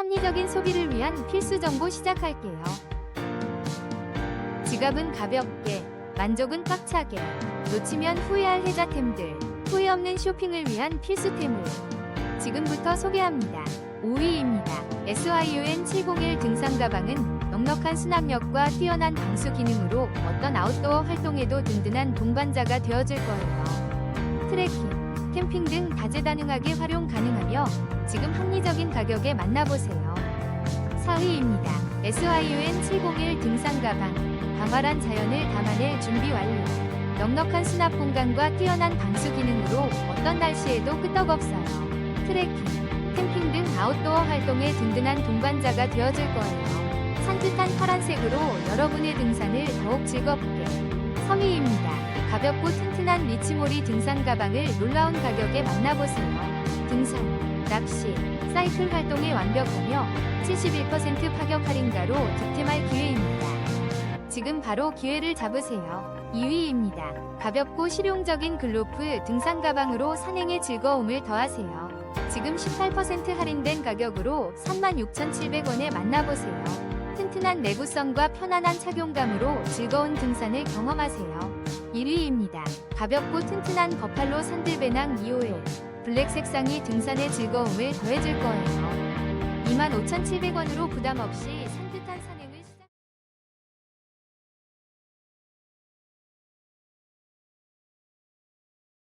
합리적인 소비를 위한 필수 정보 시작할게요. 지갑은 가볍게, 만족은 꽉차게, 놓치면 후회할 혜자템들, 후회 없는 쇼핑을 위한 필수템을 지금부터 소개합니다. 5위입니다. SYUN 701 등산 가방은 넉넉한 수납력과 뛰어난 방수 기능으로 어떤 아웃도어 활동에도 든든한 동반자가 되어줄 거예요. 트레킹, 캠핑 등 다재다능하게 활용 가능하며 지금 합리적인 가격에 만나보세요. 4위입니다. SYUN 701 등산 가방. 광활한 자연을 담아낼 준비 완료. 넉넉한 수납 공간과 뛰어난 방수 기능으로 어떤 날씨에도 끄떡없어요. 트레킹, 캠핑 등 아웃도어 활동에 든든한 동반자가 되어줄 거예요. 산뜻한 파란색으로 여러분의 등산을 더욱 즐겁게. 3위입니다. 가볍고 튼튼한 리치모리 등산 가방을 놀라운 가격에 만나보세요. 등산, 낚시, 사이클 활동에 완벽하며 71% 파격 할인가로 득템할 기회입니다. 지금 바로 기회를 잡으세요. 2위입니다. 가볍고 실용적인 글로프 등산 가방으로 산행의 즐거움을 더하세요. 지금 18% 할인된 가격으로 36,700원에 만나보세요. 튼튼한 내구성과 편안한 착용감으로 즐거운 등산을 경험하세요. 1위입니다. 가볍고 튼튼한 버팔로 산들배낭 2호에 블랙 색상이 등산의 즐거움을 더해줄 거예요. 25,700원으로 부담 없이